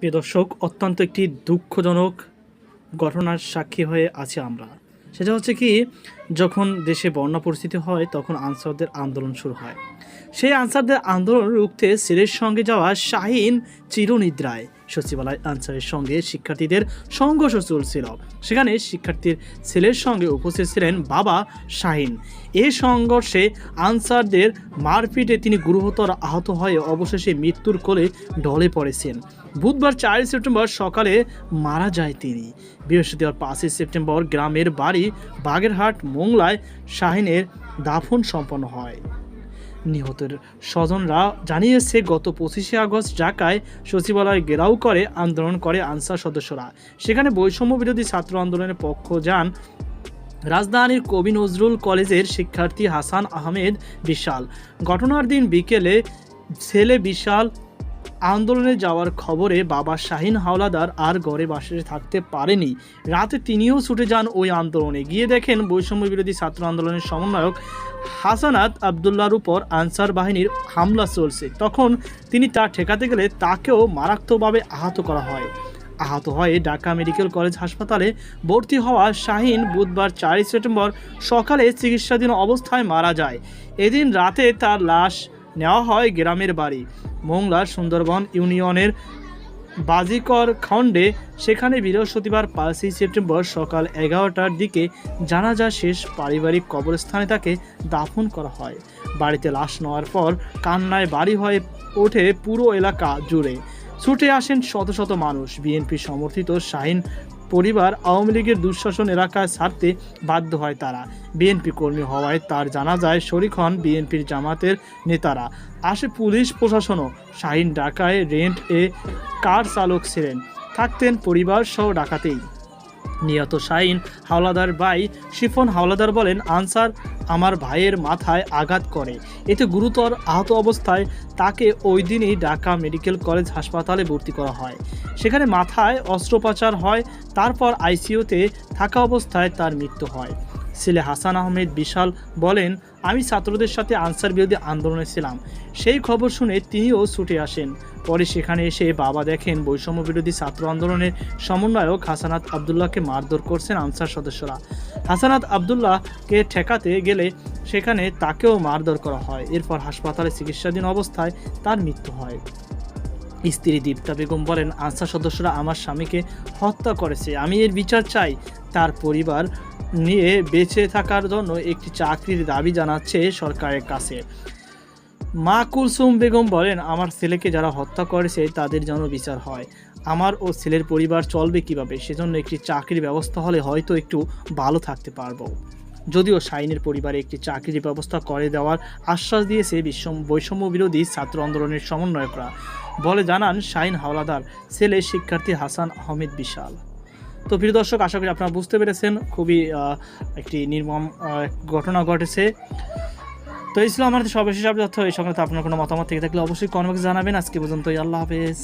প্রিয় দর্শক, অত্যন্ত একটি দুঃখজনক ঘটনার সাক্ষী হয়ে আছি আমরা। সেটা হচ্ছে কি, যখন দেশে বন্যা পরিস্থিতি হয়, তখন আনসারদের আন্দোলন শুরু হয়। সেই আনসারদের আন্দোলন রুখতে সিরের সঙ্গে যাওয়া শাহিন চিরনিদ্রায়। সচিবালয় আনসারের সঙ্গে শিক্ষার্থীদের সংঘর্ষ চলছিল। সেখানে শিক্ষার্থীর ছেলের সঙ্গে উপস্থিত ছিলেন বাবা শাহিন। এ সংঘর্ষে আনসারদের মারপিটে তিনি গুরুতর আহত হয়ে অবশেষে মৃত্যুর কোলে ঢলে পড়েছেন। বুধবার চারই সেপ্টেম্বর সকালে মারা যায় তিনি। বৃহস্পতিবার পাঁচই সেপ্টেম্বর গ্রামের বাড়ি বাগেরহাট মোংলায় শাহিনের দাফন সম্পন্ন হয়। নিহতের স্বজনরা জানিয়েছে, গত পঁচিশে আগস্ট ঢাকায় সচিবালয় ঘেরাও করে আন্দোলন করে আনসার সদস্যরা। সেখানে বৈষম্য বিরোধী ছাত্র আন্দোলনের পক্ষ যান রাজধানীর কবি নজরুল কলেজের শিক্ষার্থী হাসান আহমেদ বিশাল ঘটনার দিন বিকেলে ছেলে বিশাল আন্দোলনে যাওয়ার খবরে বাবা শাহিন হাওলাদার আর ঘরে বাসে থাকতে পারেনি। রাতে তিনিও ছুটে যান ওই আন্দোলনে। গিয়ে দেখেন বৈষম্য বিরোধী ছাত্র আন্দোলনের সমন্বয়ক হাসানাত আবদুল্লার উপর আনসার বাহিনীর হামলা চলছে। তখন তিনি তা ঠেকাতে গেলে তাকেও মারাত্মকভাবে আহত করা হয়। আহত হয়ে ঢাকা মেডিকেল কলেজ হাসপাতালে ভর্তি হওয়া শাহিন বুধবার চারই সেপ্টেম্বর সকালে চিকিৎসাধীন অবস্থায় মারা যায়। এদিন রাতে তার লাশ নেওয়া হয় গ্রামের বাড়ি। মোংলার সুন্দরবন ইউনিয়নের বাজিকর খণ্ডে সেখানে বৃহস্পতিবার পাঁচই সেপ্টেম্বর সকাল এগারোটার দিকে জানাজা শেষ পারিবারিক কবরস্থানে তাকে দাফন করা হয়। বাড়িতে লাশ নেওয়ার পর কান্নায় বাড়ি হয়ে ওঠে পুরো এলাকা জুড়ে। ছুটে আসেন শত শত মানুষ। বিএনপি সমর্থিত শাহিন পরিবার আওয়ামী লীগের দুঃশাসন এলাকায় ছাড়তে বাধ্য হয় তারা। বিএনপি কর্মী হওয়ায় তার জানা যায়, শরিক হন বিএনপির জামাতের নেতারা। আসে পুলিশ প্রশাসনও। শাহিন ঢাকায় রেন্ট এ কার চালক ছিলেন? থাকতেন পরিবার সহ ডাকাতেই নিহত শাহিন হাওলাদার ভাই শিফন হাওলাদার বলেন, আনসার আমার ভাইয়ের মাথায় আঘাত করে। এতে গুরুতর আহত অবস্থায় তাকে ওই দিনই ঢাকা মেডিকেল কলেজ হাসপাতালে ভর্তি করা হয়। সেখানে মাথায় অস্ত্রোপচার হয়, তারপর আইসিইউতে থাকা অবস্থায় তার মৃত্যু হয়। ছেলে হাসান আহমেদ বিশাল বলেন, আমি ছাত্রদের সাথে আনসার বিরোধী আন্দোলনে ছিলাম। সেই খবর শুনে তিনিও ছুটে আসেন। পরে সেখানে এসে বাবা দেখেন বৈষম্য বিরোধী ছাত্র আন্দোলনের সমন্বয়ক হাসানাত আবদুল্লাহকে মারধর করছেন আনসার সদস্যরা। হাসানাত আবদুল্লাহকে ঠেকাতে গেলে সেখানে তাকেও মারধর করা হয়। এরপর হাসপাতালে চিকিৎসাধীন অবস্থায় তার মৃত্যু হয়। স্ত্রী দীপ্তা বেগম বলেন, আনসার সদস্যরা আমার স্বামীকে হত্যা করেছে। আমি এর বিচার চাই। তার পরিবার নিয়ে বেঁচে থাকার জন্য একটি চাকরির দাবি জানাচ্ছে সরকারের কাছে। মা কুলসুম বেগম বলেন, আমার ছেলেকে যারা হত্যা করেছে, তাদের যেন বিচার হয়। আমার ও ছেলের পরিবার চলবে কীভাবে? সেজন্য একটি চাকরির ব্যবস্থা হলে হয়তো একটু ভালো থাকতে পারব। যদিও শাইনের পরিবারে একটি চাকরির ব্যবস্থা করে দেওয়ার আশ্বাস দিয়েছে বিশ্ব বৈষম্য বিরোধী ছাত্র আন্দোলনের সমন্বয়করা। বলে জানান শাইন হাওলাদার, ছেলে শিক্ষার্থী হাসান আহমেদ বিশাল। তো প্রিয় দর্শক, আশা করি আপনারা বুঝতে পেরেছেন, খুবই একটি নির্মম ঘটনা ঘটেছে। তো এই ছিল আমাদের সর্বশেষ আপডেট। তথ্য এই সংক্রান্ত আপনার কোনো মতামত থেকে থাকলে অবশ্যই কনভার্স জানাবেন। আজকে পর্যন্ত আল্লাহ হাফেজ।